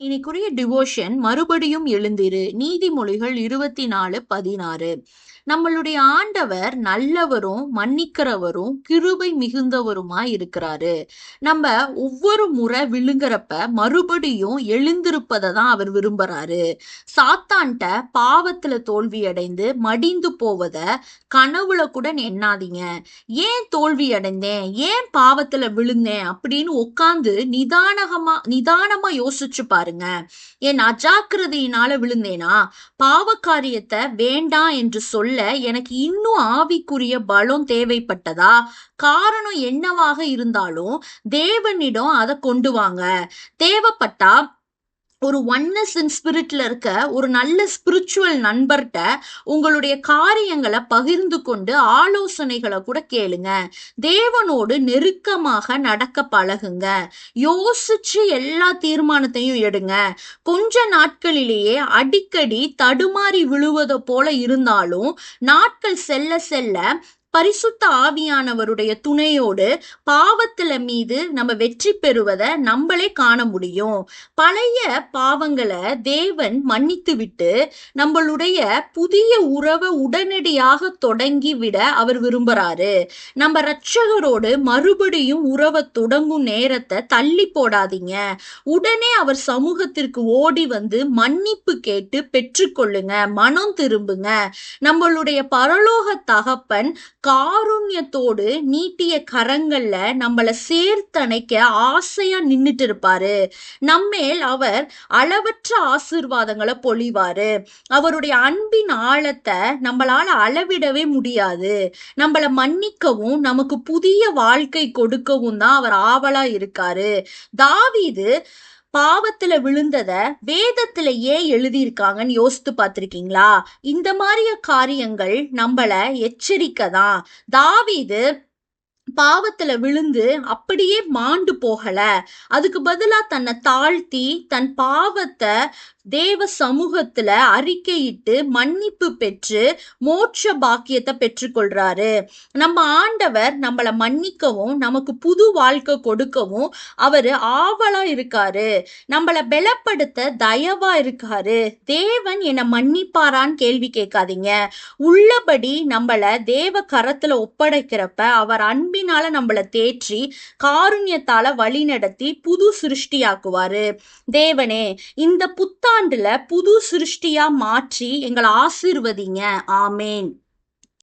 இன்னைக்குரிய devotion மறுபடியும் எழுந்திரு. நீதிமொழிகள் இருபத்தி நாலு பதினாறு. நம்மளுடைய ஆண்டவர் நல்லவரும் மன்னிக்கிறவரும் கிருபை மிகுந்தவருமா இருக்கிறாரு. நம்ம ஒவ்வொரு முறை விழுங்குறப்ப மறுபடியும் எழுந்திருப்பதை தான் அவர் விரும்புறாரு. சாத்தான்ட்ட பாவத்துல தோல்வி அடைந்து மடிந்து போவத கனவுல கூட எண்ணாதீங்க. ஏன் தோல்வி அடைந்தேன் ஏன் பாவத்துல விழுந்தேன்? அப்படின்னு உட்காந்து நிதானகமா நிதானமா யோசிச்சு பாருங்க. என் அஜாக்கிரதையினால விழுந்தேனா? பாவ காரியத்தை வேண்டாம் என்று சொல்ல எனக்கு இன்னும் ஆவிக்குரிய பலம் தேவைப்பட்டதா? காரணம் என்னவாக இருந்தாலும் தேவனிடம் அதை கொண்டு வாங்க. தேவைப்பட்டா ஒரு ஒன்னஸ் இன் ஸ்பிரிட்ல இருக்க ஒரு நல்ல ஸ்பிரிச்சுவல் நண்பர்கிட்ட உங்களுடைய காரியங்களை பகிர்ந்து கொண்டு ஆலோசனைகளை கூட கேளுங்க. தேவனோடு நெருக்கமாக நடக்க பழகுங்க. யோசிச்சு எல்லா தீர்மானத்தையும் எடுங்க. கொஞ்ச நாட்களிலேயே அடிக்கடி தடுமாறி விழுவதை போல இருந்தாலும் நாட்கள் செல்ல செல்ல பரிசுத்த ஆவியானவருடைய துணையோடு பாவத்துல மீது நம்ம வெற்றி பெறுவதை நம்மளே காண முடியும். பழைய பாவங்களை தேவன் மன்னித்து விட்டு நம்மளுடைய புதிய உறவை உடனடியாக தொடங்கி விட அவர் விரும்புறாரு. நம்ம ரட்சகரோடு மறுபடியும் உறவை தொடங்கும் நேரத்தை தள்ளி போடாதீங்க. உடனே அவர் சமூகத்திற்கு ஓடி வந்து மன்னிப்பு கேட்டு பெற்றுக்கொள்ளுங்க மனம் திரும்புங்க. நம்மளுடைய பரலோக தகப்பன் காருண்யத்தோடு நீட்டிய கரங்கள்ல நம்மள சேர்த்தணைக்க ஆசையா நின்னுட்டு இருப்பாரு நம்மேல் அவர் அளவற்ற ஆசிர்வாதங்களை பொழிவாரு. அவருடைய அன்பின் ஆழத்தை நம்மளால அளவிடவே முடியாது. நம்மள மன்னிக்கவும் நமக்கு புதிய வாழ்க்கை கொடுக்கவும் தான் அவர் ஆவலா இருக்காரு. தாவீது பாவத்துல விழுந்தத வேதத்துல ஏன் எழுதியிருக்காங்கன்னு யோசித்து பார்த்திருக்கீங்களா? இந்த மாதிரிய காரியங்கள் நம்மள எச்சரிக்கை தான் தாவீது பாவத்துல விழுந்து அப்படியே மாண்டு போகல. அதுக்கு பதிலா தன்னை தாழ்த்தி தன் பாவத்தை தேவ சமூகத்துல அறிக்கையிட்டு மன்னிப்பு பெற்று மோட்ச பாக்கியத்தை பெற்றுக்கொள்றாரு. நம்ம ஆண்டவர் நம்மளை மன்னிக்கவும் நமக்கு புது வாழ்க்கை கொடுக்கவும் அவர் ஆவலா இருக்காரு. நம்மளை பலப்படுத்த தயவா இருக்காரு. தேவன் என்னை மன்னிப்பாரான்னு கேள்வி கேட்காதீங்க. உள்ளபடி நம்மள தேவ கரத்துல ஒப்படைக்கிறப்ப அவர் அன்பினால நம்மளை தேற்றி காருண்யத்தால வழி நடத்தி புது சிருஷ்டியாக்குவாரு. தேவனே இந்த புத்தாண்டுல புது சிருஷ்டியா மாற்றி எங்களை ஆசிர்வதிங்க. ஆமேன்.